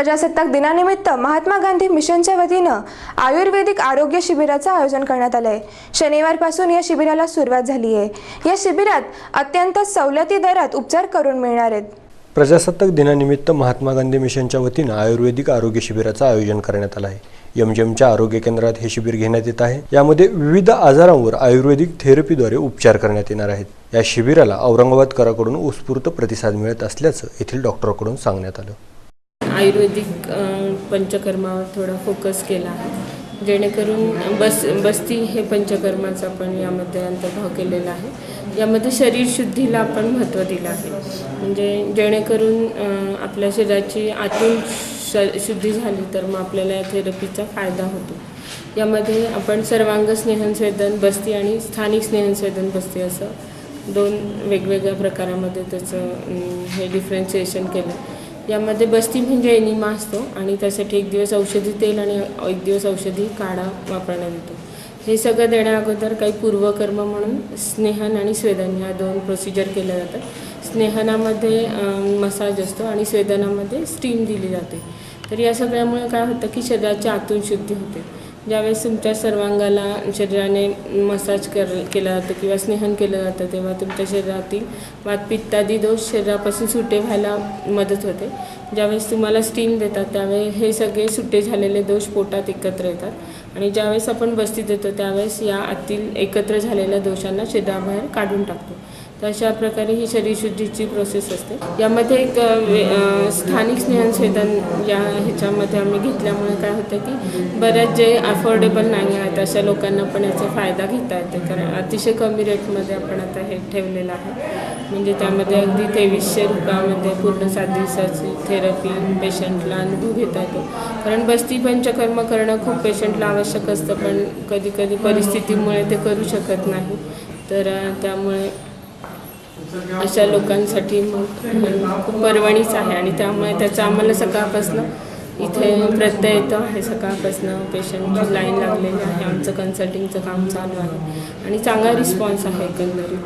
प्रजासत्ताक दिनानिमित्त महात्मा गांधी मिशनच्या वतीनं आयुर्वेदिक आरोग्य शिबिराचं आयोजन करण्यात आलंय. शनिवारपासून या शिबिराला सुरुवात झाली आहे या शिबिरात अत्यंत सवलती दरात उपचार करून मिळणार आहेत. प्रजासत्ताक दिनानिमित्त महात्मा गांधी मिशनच्या वतीनं आयुर्वेदिक आरोग्य शिबिराचं आयोजन करण्यात आलं आहे यमजमच्या आरोग्य केंद्रात हे शिबिर घेण्यात येत आहे. यामध्ये विविध आजारांवर आयुर्वेदिक थेरपीद्वारे उपचार करण्यात येणार आहेत. या शिबिराला औरंगाबाद कराकडून उत्स्फूर्त प्रतिसाद मिळत असल्याचं येथील डॉक्टरकडून सांगण्यात आलं. आयुर्वेदिक पंचकर्मा पंचकर्मावर थोडा फोकस केला. आहे जेणेकरून बस बस्ती हे पंचकर्माचा पण यामध्ये अंतर्भाव केलेला आहे. यामध्ये शरीर शुद्धीला आपण महत्त्व दिलं आहे. म्हणजे जेणेकरून आपल्या शरीराची आतून श शुद्धी झाली तर मग आपल्याला या थेरपीचा फायदा होतो. यामध्ये आपण सर्वांग स्नेहनस्वेदन बस्ती आणि स्थानिक स्नेहनस्वेदन बस्ती असं दोन वेगवेगळ्या प्रकारामध्ये त्याचं हे डिफरन्शिएशन केलं. यामध्ये बस्ती म्हणजे एनिमा असतो आणि त्यासाठी एक दिवस औषधी तेल आणि एक दिवस औषधी काढा वापरण्यात येतो. हे सगळं देण्या अगोदर काही पूर्वकर्म म्हणून स्नेहन आणि स्वेदन ह्या दोन प्रोसिजर केल्या जातात. स्नेहनामध्ये मसाज असतो आणि स्वेदनामध्ये स्टीम दिली जाते. तर या सगळ्यामुळे काय होतं की शरीराची आतून शुद्धी होते. ज्यावेळेस तुमच्या सर्वांगाला शरीराने मसाज कर केला जातो किंवा स्नेहन केलं जातं तेव्हा तुमच्या शरीरातील वातपित्तादी दोष शरीरापासून सुटे व्हायला मदत होते. ज्यावेळेस तुम्हाला स्टीम देतात त्यावेळी हे सगळे सुटे झालेले दोष पोटात एकत्र येतात. आणि ज्यावेळेस आपण बस्ती देतो त्यावेळेस या आतील एकत्र झालेल्या दोषांना शरीराबाहेर काढून टाकतो. तर अशा प्रकारे ही शरीरशुद्धीची प्रोसेस असते. यामध्ये एक स्थानिक स्नेहनस्वेदन या ह्याच्यामध्ये आम्ही घेतल्यामुळे काय होतं की बऱ्याच जे अफोर्डेबल नाही आहेत अशा लोकांना पण याचा फायदा घेता येते. कारण अतिशय कमी रेटमध्ये आपण आता हे ठेवलेलं आहे. म्हणजे त्यामध्ये अगदी तेवीसशे रुपयामध्ये पूर्ण सात दिवसाची थेरपी पेशंटला अनुभव घेता येतो. कारण बस्ती पंचकर्म करणं खूप पेशंटला आवश्यक असतं पण कधी कधी परिस्थितीमुळे ते करू शकत नाही. तर त्यामुळे अशा लोकांसाठी मग खूप आहे आणि त्यामुळे त्याचं आम्हाला सकाळपासनं इथे प्रत्यय येतो आहे. सकाळपासनं पेशंटची लाईन लागलेली आहे. आमचं कन्सल्टिंगचं काम चालू आहे. आणि चांगला रिस्पॉन्स आहे एकंदरीत.